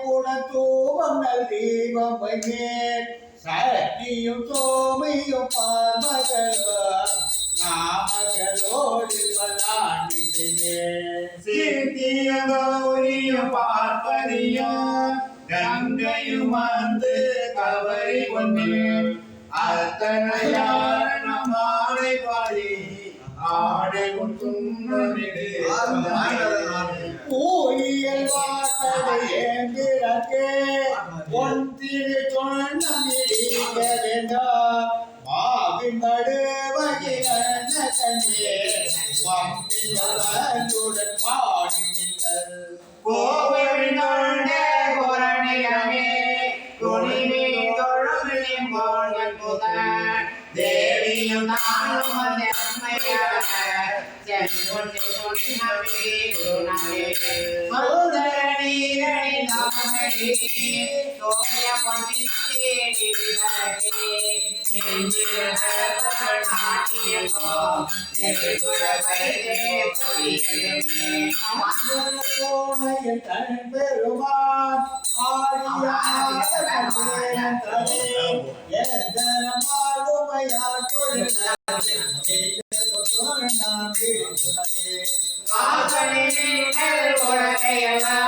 முளை கூட சக்தியும் சோமையும் பார்மகளோ நாமகளோடு பலாண்டிசையே செய்யே கௌரியும் பார்ப்பதியும் கங்கையும் வந்து கவரி ஒன்று அத்தனையார் ஆடை ஏந்திரக்கே பொன் திரு தொண்டமிடிக்க வேண்டாம் மாவின் நடுவகிரன கண்ணே வம்பியுடன் பாடி நின்றல். கோவிந்தோண்ட நாமடி தோய பண்டிதே தன் பெருமான் ஆடியார்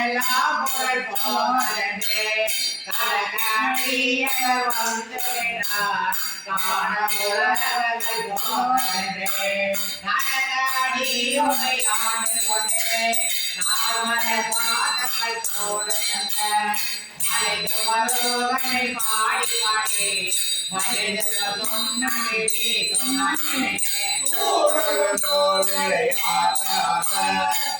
என்று காவலை என்று வாட்டி வேதமெல்லாம் புகழ் காணல கீர்த்தி கோயில் கட்டி காதலை அழைத்து ஆடி மட்டும் நடித்து உலகை வந்த ஒரு வாதிரியே உலகமெல்லாம் புகழ் போவதே கலகாடிய வந்து விடார் காண உலகங்கள் போவதே கலகாடி உன்னை ஆண்டு கொண்டே நார்மல பாதங்கள் போடு தந்த மலைக்கு வருவனை பாடி பாடி மனித சொன்னே சொன்னே ஆடவன்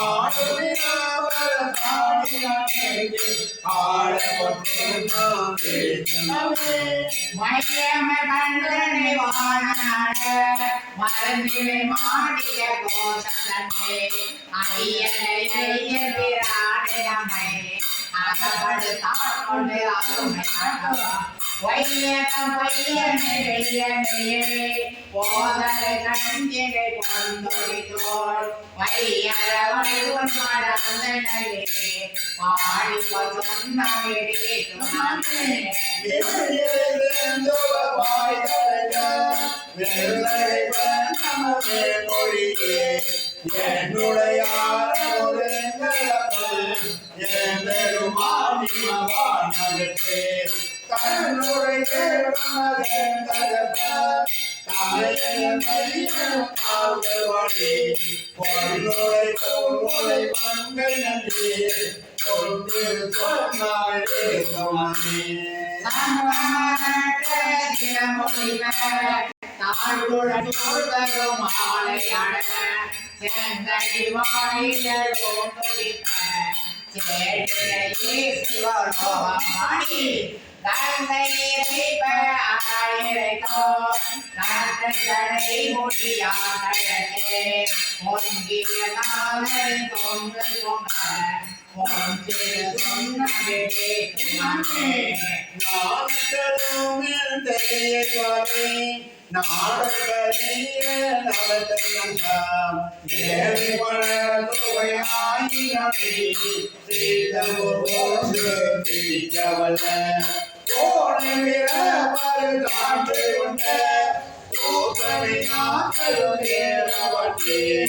ஆடவர் மாடிய கோசனே ஐயனை ஐயர் நம்மை அகப்படுத்தாள் கொண்டு அருமை வையகம் வையனை வெய்யனையே போதலை கஞ்சினை பொந்தொழித்தோள் வையர மடந்தனையே பாடி சொன்னவிடே துணமே என்னுடைய மங்கை நாடகமும் தெரியவாரே நாடகரிய நடத்தலாம் ஏழை பழதுவையாயிரமே சீதமுகோசு பிடிக்கவல்ல கோடை விரவர் காற்று பாடத்தடங்க மதங்களே பாடி கொண்டு நாமே ஆவரை நாமம் நண்பதமோர் ஆசையும் மன்னர்கள் பாடினே தேவகணாவிலும் கண்டறியா எங்கள பாதங்கள் பாடுகின்ற சேவகன் வேண்டிய வெளிமொழியா சிவபெருமான் புறம் சேர்ந்த நாமங்கள் பாடி பாடி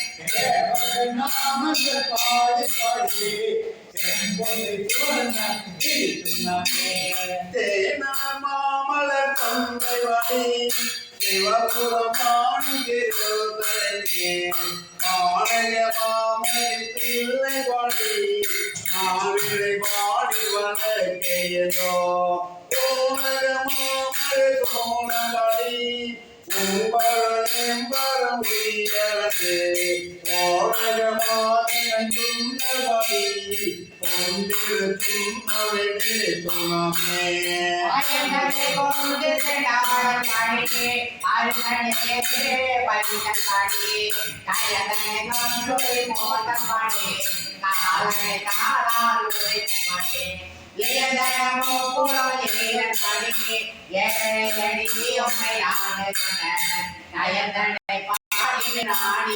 தேனமாமலர் தந்தை வழி சிவபுரமாணி திருத்தலையே ஆலய மாமலை பிள்ளை பாடி ஆவிரை பாடி வளர்க்கையதோ ஓமக மாமலை சோழபடி உம்பரம் உயரது ஓரகமான சுந்தரபடி கொண்டிருக்கும் அவனே துணமே ஆயங்களை கொண்டு செடார் மணியே அருகனே பரிதம் பாடி கயதனை கொண்டு மோதம் பாடி காலனை காலால் உதைத்து பாடி இயந்தனமோ புறம் இயன் படி ஏழை அடி உம்மை ஆடுகின்ற கயதனை பாடி